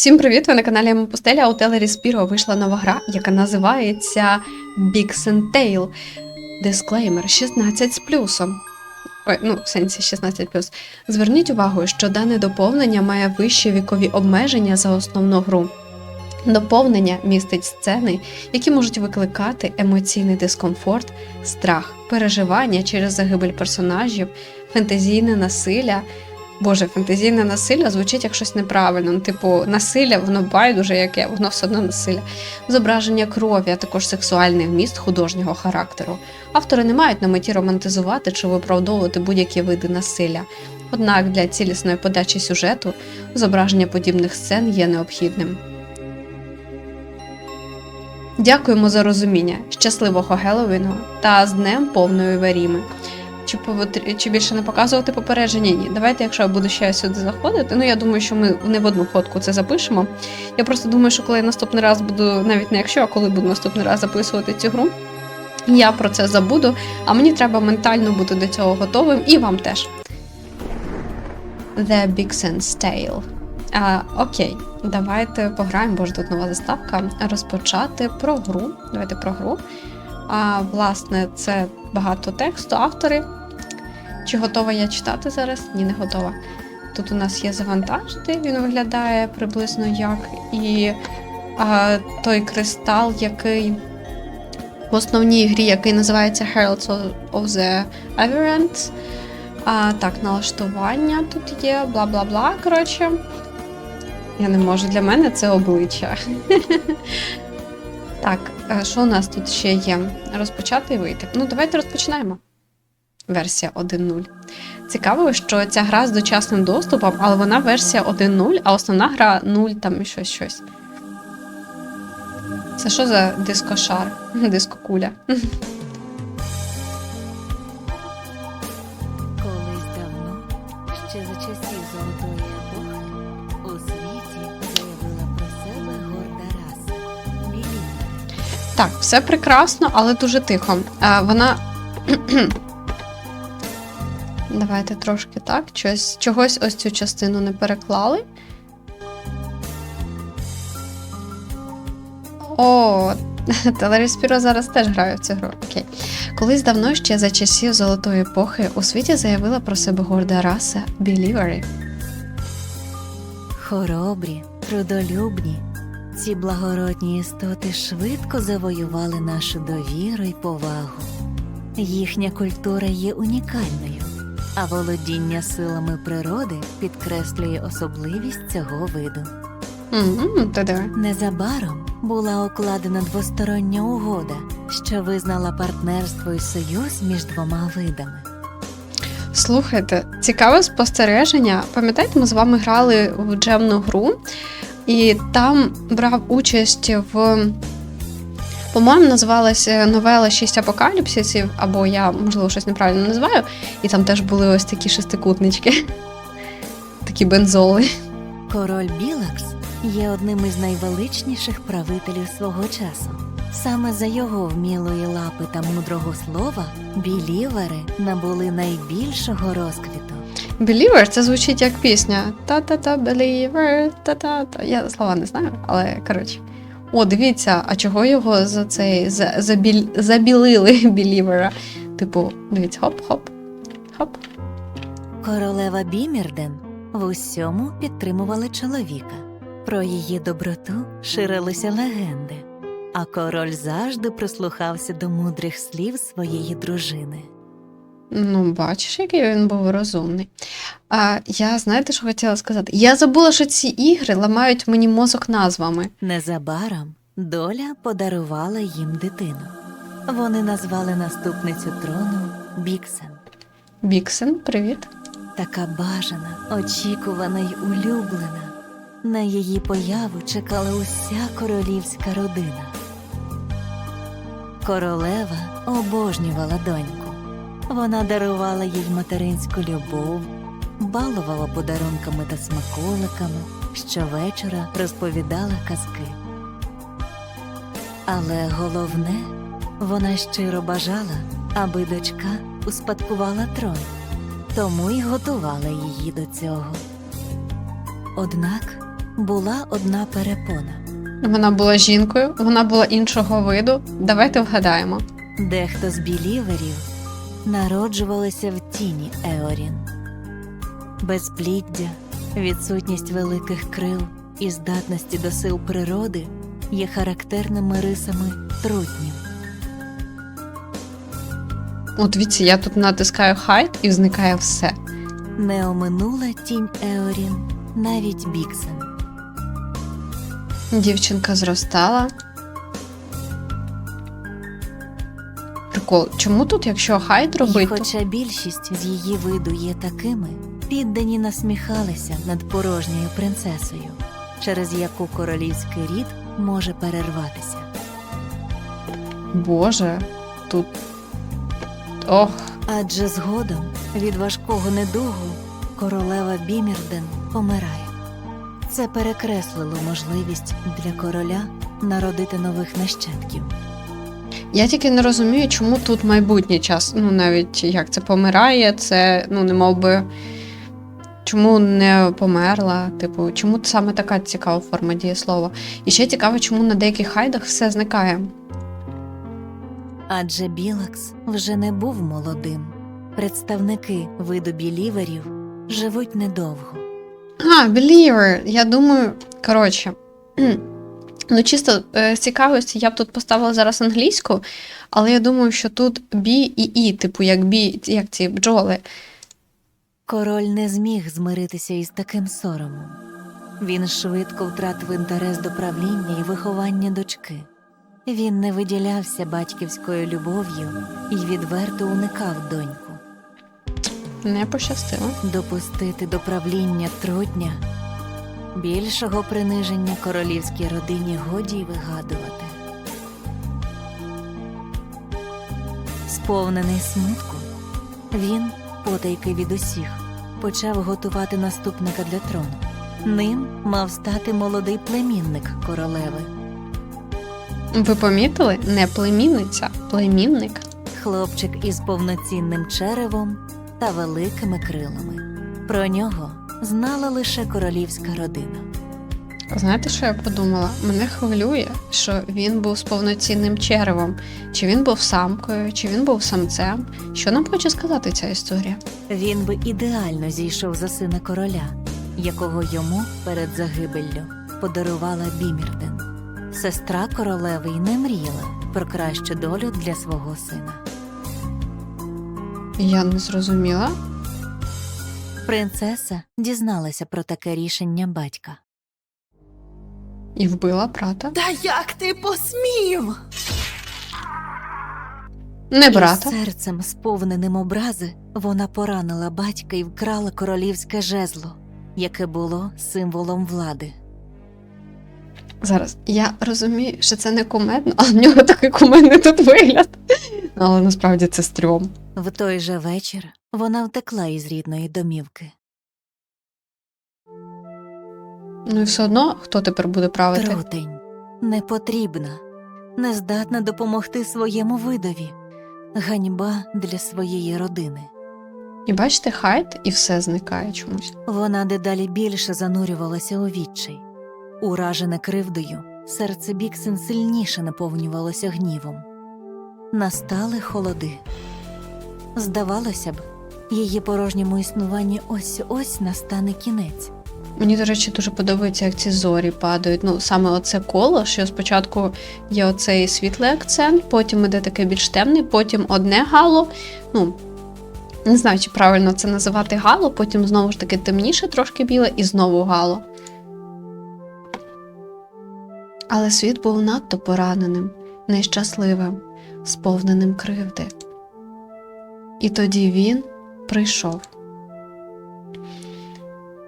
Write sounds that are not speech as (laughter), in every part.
Всім привіт! Ви на каналі Ема Пустеля. У Телері Спіро вийшла нова гра, яка називається Big Tail. Дисклеймер 16 з плюсом. Ой, ну, в сенсі 16 плюс. Зверніть увагу, що дане доповнення має вищі вікові обмеження за основну гру. Доповнення містить сцени, які можуть викликати емоційний дискомфорт, страх, переживання через загибель персонажів, фентезійне насилля. Боже, фантазійне насилля звучить як щось неправильно. Ну, типу, насилля, воно байдуже яке, воно все одно насилля. Зображення крові, а також сексуальний вміст художнього характеру. Автори не мають на меті романтизувати чи виправдовувати будь-які види насилля. Однак для цілісної подачі сюжету зображення подібних сцен є необхідним. Дякуємо за розуміння. Щасливого Геловіну та з днем повної Веріми. Чи, повотр- чи більше не показувати попередження? Ні. Давайте, якщо я буду ще сюди заходити. Ну я думаю, що ми не в одну ходку це запишемо. Я просто думаю, що коли я наступний раз буду, навіть не якщо, а коли буду наступний раз записувати цю гру, я про це забуду, а мені треба ментально бути до цього готовим, і вам теж. The Big Sense Tale. А, окей, давайте пограємо, бо ж тут нова заставка. Розпочати про гру. Давайте про гру. А, власне, це багато тексту, автори. Чи готова я читати зараз? Ні, не готова. Тут у нас є завантажити, він виглядає приблизно як. І а, той кристал, який в основній грі, який називається Heralds of the Averant. А, так, налаштування тут є, бла бла бла. Коротше. Я не можу, для мене це обличчя. (laughs) Так, е, що у нас тут ще є? Розпочати і вийти. Ну, давайте розпочинаємо. Версія 1.0. Цікаво, що ця гра з дочасним доступом, але вона версія 1.0, а основна гра 0 там і щось щось. Це що за дискошар? (laughs) Дискокуля. Колись давно, ще за часів золотої епохи, у світі заявила про себе горда раса. Так, все прекрасно, але дуже тихо. А, вона. Давайте трошки так. Чогось, чогось ось цю частину не переклали. О, (laughs) Телері Спіро зараз теж грає в цю гру. Окей. Колись давно ще за часів золотої епохи у світі заявила про себе горда раса білівери. Хоробрі, трудолюбні. Ці благородні істоти швидко завоювали нашу довіру й повагу. Їхня культура є унікальною, а володіння силами природи підкреслює особливість цього виду. Незабаром була укладена двостороння угода, що визнала партнерство і союз між двома видами. Слухайте, цікаве спостереження. Пам'ятаєте, ми з вами грали в джемну гру, і там брав участь в. По-моєму, називалася новела Шість апокаліпсисів, або я, можливо, щось неправильно називаю, і там теж були ось такі шестикутнички. (laughs) Такі бензоли. Король Білакс є одним із найвеличніших правителів свого часу. Саме за його вмілої лапи та мудрого слова білівери набули найбільшого розквіту. Believer це звучить як пісня. Та-та-та, believer, та-та-та. Я слова не знаю, але коротше. О, дивіться, а чого його за цей за, забіль, забілили (laughs) білівера? Типу, дивіться, хоп-хоп. Хоп. Королева Бімірден в усьому підтримувала чоловіка. Про її доброту ширилися легенди, а король завжди прислухався до мудрих слів своєї дружини. Ну, бачиш, який він був розумний. А я знаєте, що хотіла сказати? Я забула, що ці ігри ламають мені мозок назвами. Незабаром доля подарувала їм дитину. Вони назвали наступницю трону Біксен. Біксен, привіт. Така бажана, очікувана й улюблена. На її появу чекала уся королівська родина. Королева обожнювала доньку. Вона дарувала їй материнську любов, балувала подарунками та смаколиками, щовечора розповідала казки. Але головне, вона щиро бажала, аби дочка успадкувала трон тому й готували її до цього. Однак була одна перепона. Вона була жінкою, вона була іншого виду. Давайте вгадаємо. Дехто з біліверів народжувалися в тіні Еорін. Безпліддя, відсутність великих крил і здатності до сил природи є характерними рисами трутнів. От віці, я тут натискаю хайт і зникає все. Не оминула тінь Еорін навіть Біксен. Дівчинка зростала. Прикол, чому тут, якщо хайт І робити? то- хоча більшість з її виду є такими, піддані насміхалися над порожньою принцесою, через яку королівський рід може перерватися. Боже, тут. Ох, Адже згодом від важкого недугу королева Бімірден помирає. Це перекреслило можливість для короля народити нових нащадків. Я тільки не розумію, чому тут майбутній час. Ну, навіть як це помирає, це ну, не мов би. Чому не померла? Типу, чому саме така цікава форма дієслова? І ще цікаво, чому на деяких хайдах все зникає. Адже Білакс вже не був молодим. Представники виду біліверів живуть недовго. А, believer. Я думаю, коротше. Ну, чисто е, з цікавості, я б тут поставила зараз англійську, але я думаю, що тут бі і і, типу, як бі, як ці бджоли. Король не зміг змиритися із таким соромом. Він швидко втратив інтерес до правління і виховання дочки. Він не виділявся батьківською любов'ю і відверто уникав доньку. Не пощастило. Допустити до правління трутня більшого приниження королівській родині годі й вигадувати. Сповнений смутку, він, потайки від усіх, почав готувати наступника для трону. Ним мав стати молодий племінник королеви, Ви помітили? Не племінниця, племінник. хлопчик із повноцінним черевом та великими крилами. Про нього знала лише королівська родина. Знаєте, що я подумала? Мене хвилює, що він був з повноцінним черевом. Чи він був самкою, чи він був самцем. Що нам хоче сказати ця історія? Він би ідеально зійшов за сина короля, якого йому перед загибеллю подарувала Бімірден. Сестра королеви й не мріяла про кращу долю для свого сина. Я не зрозуміла. Принцеса дізналася про таке рішення батька. І вбила брата. Та як ти посмів? Не брата. І серцем, сповненим образи, вона поранила батька і вкрала королівське жезло, яке було символом влади. Зараз я розумію, що це не кумедно, а в нього такий кумедний тут вигляд. Але насправді це стрьом. В той же вечір вона втекла із рідної домівки. Ну і все одно, хто тепер буде правити? Трутень непотрібна, не здатна допомогти своєму видові, ганьба для своєї родини. І бачите, хайт, і все зникає чомусь. Вона дедалі більше занурювалася у відчай. Уражене кривдою, серце Біксен сильніше наповнювалося гнівом. Настали холоди. Здавалося б, її порожньому існуванні ось ось настане кінець. Мені, до речі, дуже подобається, як ці зорі падають. Ну, саме оце коло, що спочатку є оцей світлий акцент, потім іде таке більш темний, потім одне гало. Ну, не знаю, чи правильно це називати гало, потім знову ж таки темніше, трошки біле, і знову гало. Але світ був надто пораненим, нещасливим, сповненим кривди. І тоді він прийшов.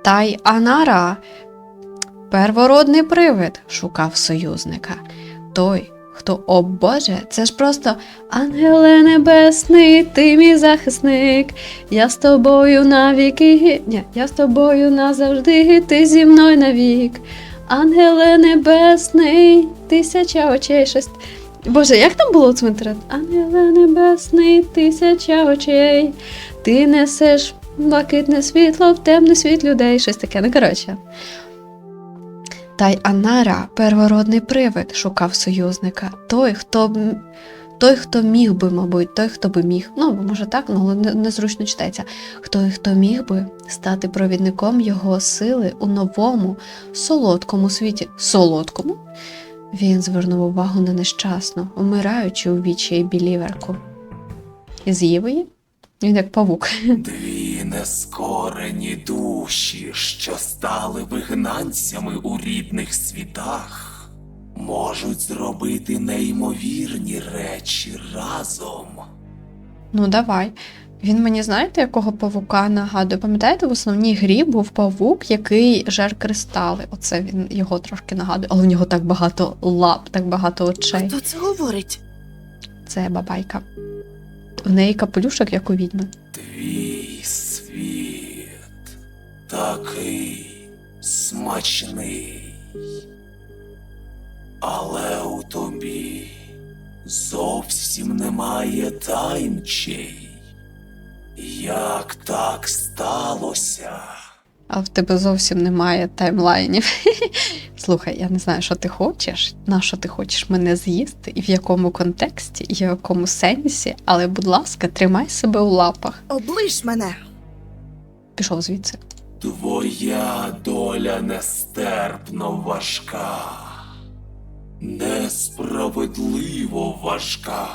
Та й Анара, первородний привид, шукав союзника. Той, хто, о Боже, це ж просто Ангеле Небесний, ти мій захисник. Я з тобою навіки. Ні, я з тобою назавжди, ти зі мною навік. Ангеле Небесний, тисяча очей щось. Боже, як там було цвинтарет? Ангеле Небесний, тисяча очей, ти несеш блакитне світло в темний світ людей, щось таке, ну коротше. Та й Анара, первородний привид, шукав союзника. Той, хто той, хто міг би, мабуть, той, хто би міг, ну може так, ну, але незручно читається. Той, хто міг би стати провідником його сили у новому, солодкому світі. Солодкому? Він звернув увагу на нещасну, вмираючу у вічі біліверку. І з'їв її? Він як павук. Дві нескорені душі, що стали вигнанцями у рідних світах, можуть зробити неймовірні речі разом. Ну, давай. Він мені, знаєте, якого павука нагадує? Пам'ятаєте, в основній грі був павук, який жер кристали. Оце він його трошки нагадує, але в нього так багато лап, так багато очей. Хто це говорить? Це бабайка. В неї капелюшок, як у відьми. Твій світ такий смачний. Але у тобі зовсім немає таймчей. Як так сталося? А в тебе зовсім немає таймлайнів. (laughs) Слухай, я не знаю, що ти хочеш, на що ти хочеш мене з'їсти, і в якому контексті, і в якому сенсі, але, будь ласка, тримай себе у лапах. Оближ мене. Пішов звідси. Твоя доля нестерпно важка, несправедливо важка,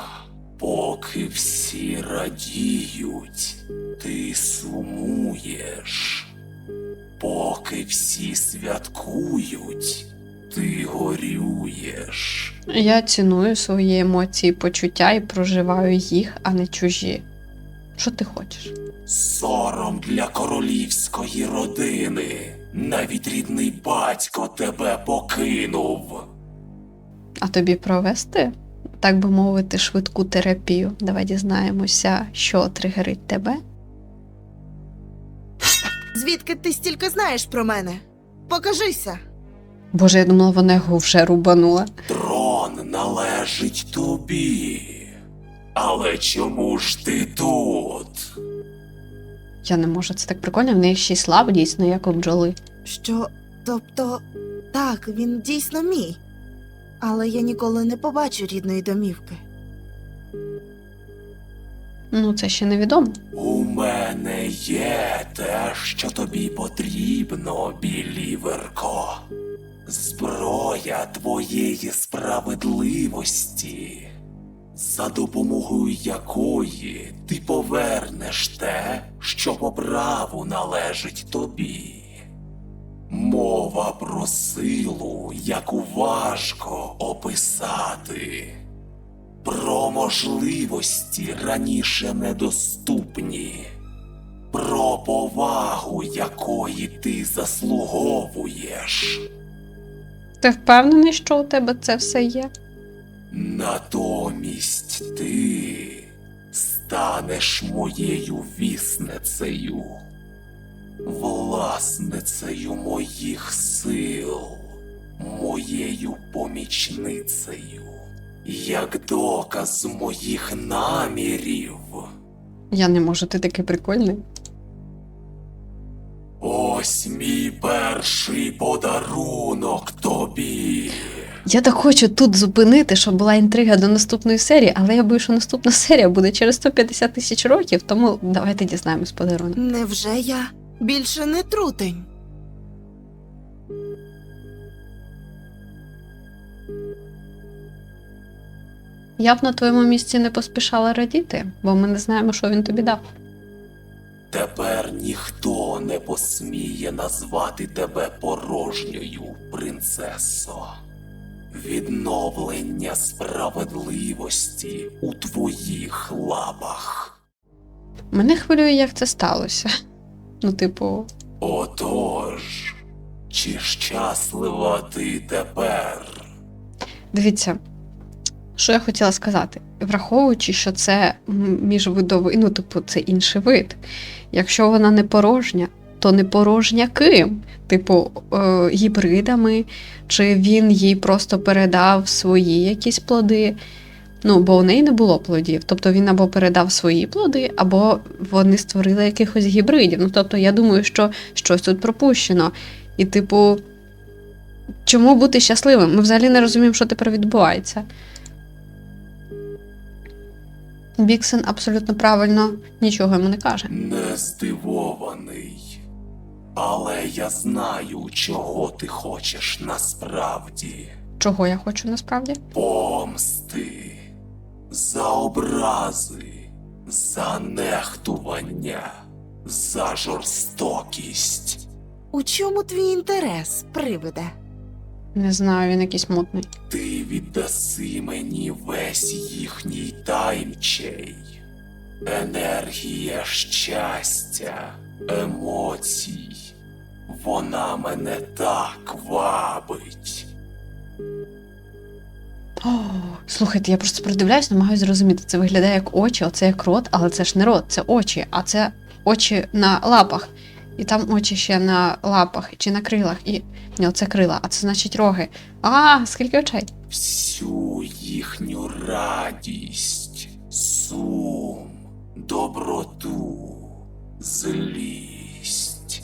поки всі радіють, ти сумуєш, поки всі святкують, ти горюєш. Я ціную свої емоції, почуття і проживаю їх, а не чужі. Що ти хочеш? Сором для королівської родини. Навіть рідний батько тебе покинув. А тобі провести, так би мовити, швидку терапію. Давай дізнаємося, що тригерить тебе. Звідки ти стільки знаєш про мене? Покажися. Боже, я думала, вона його вже рубанула. Трон належить тобі. Але чому ж ти тут? Я не можу, це так прикольно, в неї ще й слава дійсно, як у бджоли. Що, тобто, так, він дійсно мій. Але я ніколи не побачу рідної домівки. Ну, це ще невідомо. У мене є те, що тобі потрібно, біліверко. Зброя твоєї справедливості, за допомогою якої ти повернеш те, що по праву належить тобі. Мова про силу, яку важко описати. Про можливості раніше недоступні, про повагу, якої ти заслуговуєш. Ти впевнений, що у тебе це все є? Натомість ти станеш моєю вісницею, власницею моїх сил, моєю помічницею, як доказ моїх намірів. Я не можу, ти такий прикольний. Ось мій перший подарунок тобі. Я так хочу тут зупинити, щоб була інтрига до наступної серії, але я боюсь, що наступна серія буде через 150 тисяч років, тому давайте дізнаємось подарунок. Невже я більше не трутень? Я б на твоєму місці не поспішала радіти, бо ми не знаємо, що він тобі дав. Тепер ніхто не посміє назвати тебе порожньою, принцесо. Відновлення справедливості у твоїх лапах. Мене хвилює, як це сталося. Ну, типу, Отож, чи щаслива ти тепер? Дивіться, що я хотіла сказати, враховуючи, що це міжвидовий, ну, типу, це інший вид. Якщо вона не порожня, то не порожня ким? Типу, е, гібридами, чи він їй просто передав свої якісь плоди. Ну, бо у неї не було плодів. Тобто він або передав свої плоди, або вони створили якихось гібридів. Ну, тобто, я думаю, що щось тут пропущено. І, типу, чому бути щасливим? Ми взагалі не розуміємо, що тепер відбувається. Біксен абсолютно правильно нічого йому не каже. Не здивований. Але я знаю, чого ти хочеш насправді. Чого я хочу насправді? Помсти. За образи, за нехтування, за жорстокість. У чому твій інтерес, привиде? Не знаю, він якийсь мутний. Ти віддаси мені весь їхній таймчей. Енергія щастя, емоцій. Вона мене так вабить. О, слухайте, я просто придивляюсь, намагаюся зрозуміти. Це виглядає як очі, оце як рот, але це ж не рот, це очі, а це очі на лапах. І там очі ще на лапах чи на крилах. І ні, це крила, а це значить роги. А, скільки очей? Всю їхню радість, сум, доброту, злість.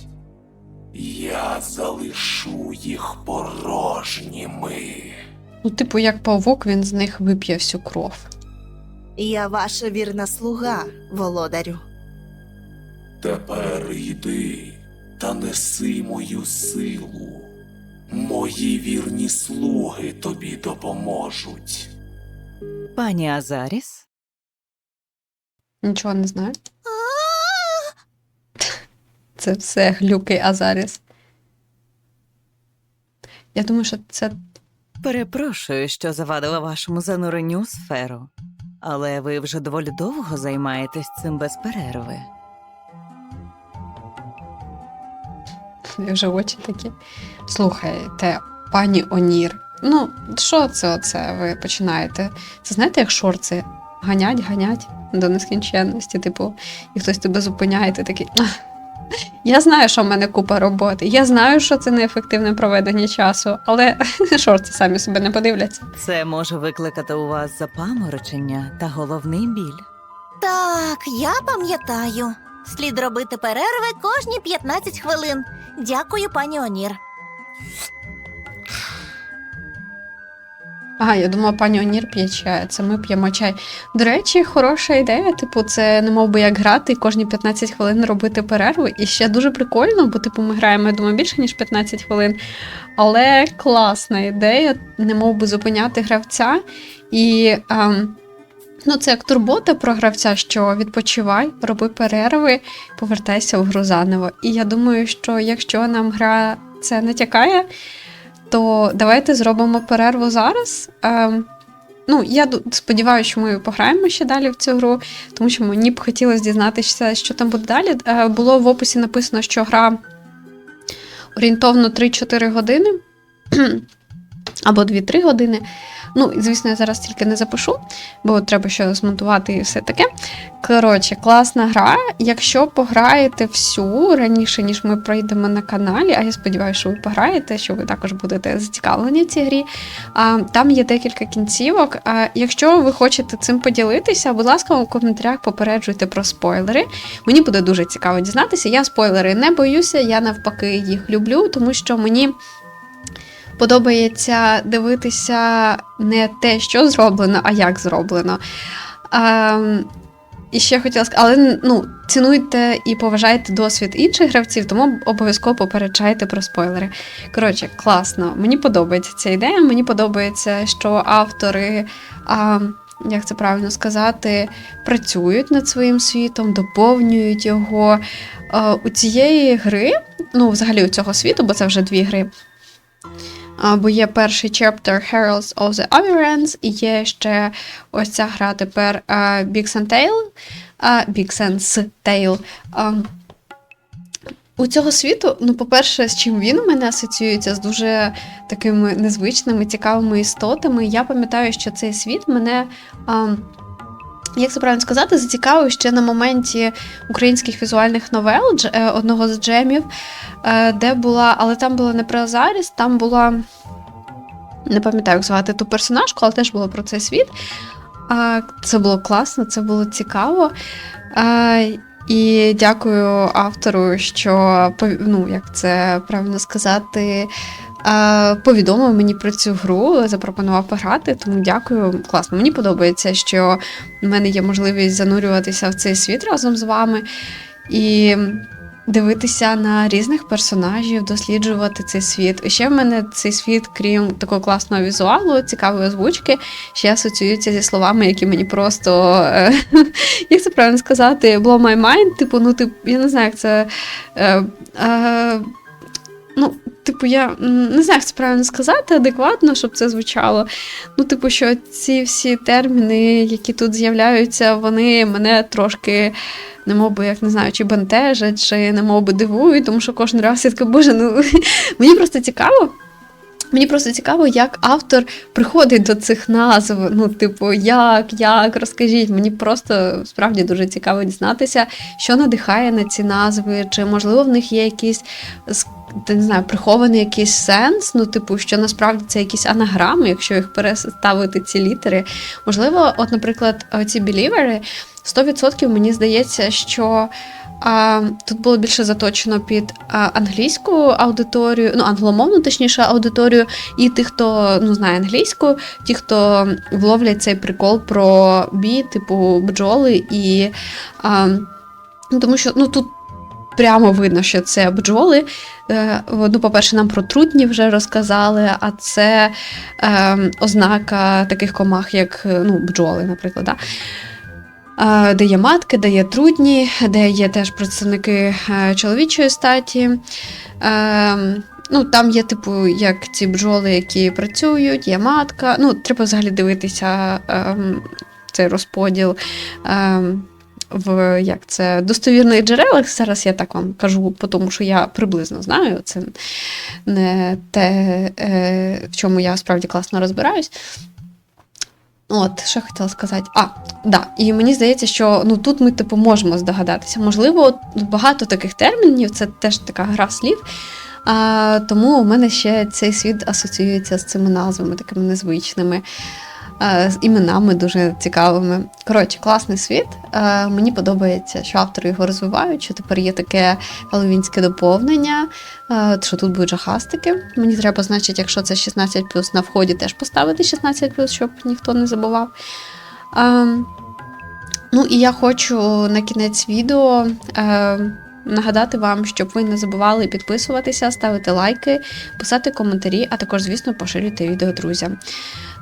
Я залишу їх порожніми. Ну, типу, як павук, він з них вип'є всю кров. Я ваша вірна слуга, володарю. Тепер йди та неси мою силу. Мої вірні слуги тобі допоможуть. Пані Азаріс, Нічого не знаю. (laughs) Це все глюки Азаріс. Я думаю, що це перепрошую, що завадила вашому зануренню у сферу. Але ви вже доволі довго займаєтесь цим без перерви. Вже очі такі. Слухайте, пані Онір. Ну, що це оце ви починаєте? Це знаєте, як шорти? Ганять, ганять до нескінченності. Типу, і хтось тебе зупиняє, ти такий. Я знаю, що в мене купа роботи. Я знаю, що це неефективне проведення часу, але (laughs) шорти самі себе не подивляться. Це може викликати у вас запаморочення та головний біль. Так, я пам'ятаю. Слід робити перерви кожні 15 хвилин. Дякую, пані Онір. Ага, я думала, пані Онір п'є чай, це ми п'ємо чай. До речі, хороша ідея. Типу, це не мов би як грати і кожні 15 хвилин робити перерву. І ще дуже прикольно, бо типу ми граємо, я думаю, більше ніж 15 хвилин. Але класна ідея, не мов би зупиняти гравця. І ем, ну, це як турбота про гравця, що відпочивай, роби перерви, повертайся в гру заново. І я думаю, що якщо нам гра це натякає, то давайте зробимо перерву зараз. Ем, ну, я сподіваюся, що ми пограємо ще далі в цю гру, тому що мені б хотілося дізнатися, що там буде далі. Е, було в описі написано, що гра орієнтовно 3-4 години (clears throat) або 2-3 години. Ну, звісно, я зараз тільки не запишу, бо треба ще змонтувати і все таке. Коротше, класна гра. Якщо пограєте всю раніше, ніж ми пройдемо на каналі, а я сподіваюся, що ви пограєте, що ви також будете зацікавлені в цій грі. А, там є декілька кінцівок. А, якщо ви хочете цим поділитися, будь ласка, у коментарях попереджуйте про спойлери. Мені буде дуже цікаво дізнатися. Я спойлери не боюся, я навпаки їх люблю, тому що мені. Подобається дивитися не те, що зроблено, а як зроблено. Ем, і ще хотіла сказати, але ну, цінуйте і поважайте досвід інших гравців, тому обов'язково попереджайте про спойлери. Коротше, класно. Мені подобається ця ідея. Мені подобається, що автори, а, як це правильно сказати, працюють над своїм світом, доповнюють його. А, у цієї гри, ну, взагалі у цього світу, бо це вже дві гри. Бо є перший chapter Heralds of the Averance, і є ще ось ця гра тепер Big Sun Tale. Big Sense Tale. У цього світу, ну, по-перше, з чим він у мене асоціюється з дуже такими незвичними, цікавими істотами. Я пам'ятаю, що цей світ мене. А, як це правильно сказати, зацікавив ще на моменті українських візуальних новел е, одного з джемів, е, де була, але там була не про Азаріс, там була. Не пам'ятаю, як звати ту персонажку, але теж було про цей світ. Це було класно, це було цікаво. І дякую автору, що ну, як це правильно сказати, повідомив мені про цю гру, запропонував пограти, тому дякую. Класно. Мені подобається, що в мене є можливість занурюватися в цей світ разом з вами і дивитися на різних персонажів, досліджувати цей світ. І ще в мене цей світ, крім такого класного візуалу, цікавої озвучки, ще асоціюється зі словами, які мені просто, е, (laughs) як це правильно сказати, blow my mind. Типу, ну, тип, я не знаю, як це. Ну, Типу, я не знаю, як це правильно сказати адекватно, щоб це звучало. Ну, типу, що ці всі терміни, які тут з'являються, вони мене трошки, немов би, як не знаю, чи бентежать, чи немов би дивують, тому що кожен раз я така, боже, ну (laughs) мені просто цікаво. Мені просто цікаво, як автор приходить до цих назв. Ну, типу, як, як, розкажіть. Мені просто справді дуже цікаво дізнатися, що надихає на ці назви, чи можливо в них є якийсь с- не знаю, прихований якийсь сенс. Ну, типу, що насправді це якісь анаграми, якщо їх переставити ці літери. Можливо, от, наприклад, ці білівери 100% мені здається, що. Тут було більше заточено під англійську аудиторію, ну англомовну, точніше, аудиторію, і тих, хто ну, знає англійську, ті, хто вловлять цей прикол про бі, типу бджоли, і а, ну, тому що ну, тут прямо видно, що це бджоли. Е, ну, по-перше, нам про трутні вже розказали, а це е, ознака таких комах, як е, ну, бджоли, наприклад. Да? Е, Де є матки, де є трудні, де є теж представники е, чоловічої статі. Е, Ну, там є, типу, як ці бджоли, які працюють, є матка. Ну, треба взагалі дивитися ем, цей розподіл в як це, достовірних джерелах. Зараз я так вам кажу, тому що я приблизно знаю. Це не те, е, в чому я справді класно розбираюсь. От, що я хотіла сказати. А, да. І мені здається, що ну тут ми типу можемо здогадатися. Можливо, багато таких термінів, це теж така гра слів. А, тому у мене ще цей світ асоціюється з цими назвами, такими незвичними, з іменами дуже цікавими. Коротше, класний світ. Мені подобається, що автори його розвивають, що тепер є таке хеллоуінське доповнення, що тут будуть жахастики. Мені треба, значить, якщо це 16 на вході, теж поставити 16 щоб ніхто не забував. Ну і я хочу на кінець відео. Нагадати вам, щоб ви не забували підписуватися, ставити лайки, писати коментарі, а також, звісно, поширюйте відео друзям.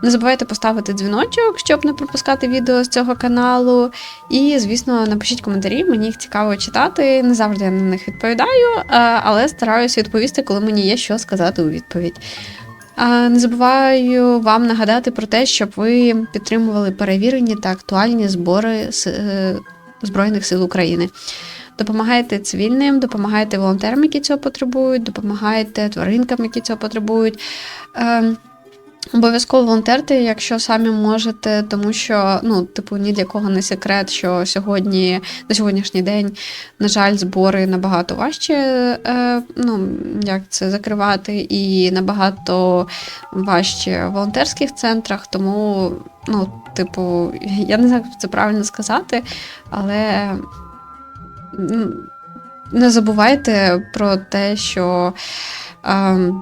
Не забувайте поставити дзвіночок, щоб не пропускати відео з цього каналу. І, звісно, напишіть коментарі, мені їх цікаво читати. Не завжди я на них відповідаю, е, але стараюся відповісти, коли мені є що сказати у відповідь. Не забуваю вам нагадати про те, щоб ви підтримували перевірені та актуальні збори е, Збройних сил України. Допомагайте цивільним, допомагайте волонтерам, які цього потребують, допомагайте тваринкам, які цього потребують. Обов'язково волонтерте, якщо самі можете, тому що ну, типу, ні для кого не секрет, що сьогодні, на сьогоднішній день, на жаль, збори набагато важче е, ну, як це закривати, і набагато важче в волонтерських центрах. Тому, ну, типу, я не знаю, як це правильно сказати, але не забувайте про те, що. Е,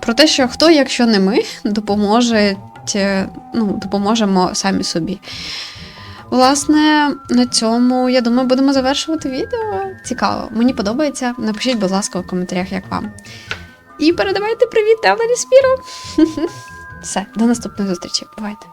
про те, що хто, якщо не ми, допоможе, ну, допоможемо самі собі. Власне, на цьому, я думаю, будемо завершувати відео. Цікаво, мені подобається. Напишіть, будь ласка, в коментарях, як вам. І передавайте привіт Евлені Спіро. (laughs) Все, до наступної зустрічі. Бувайте!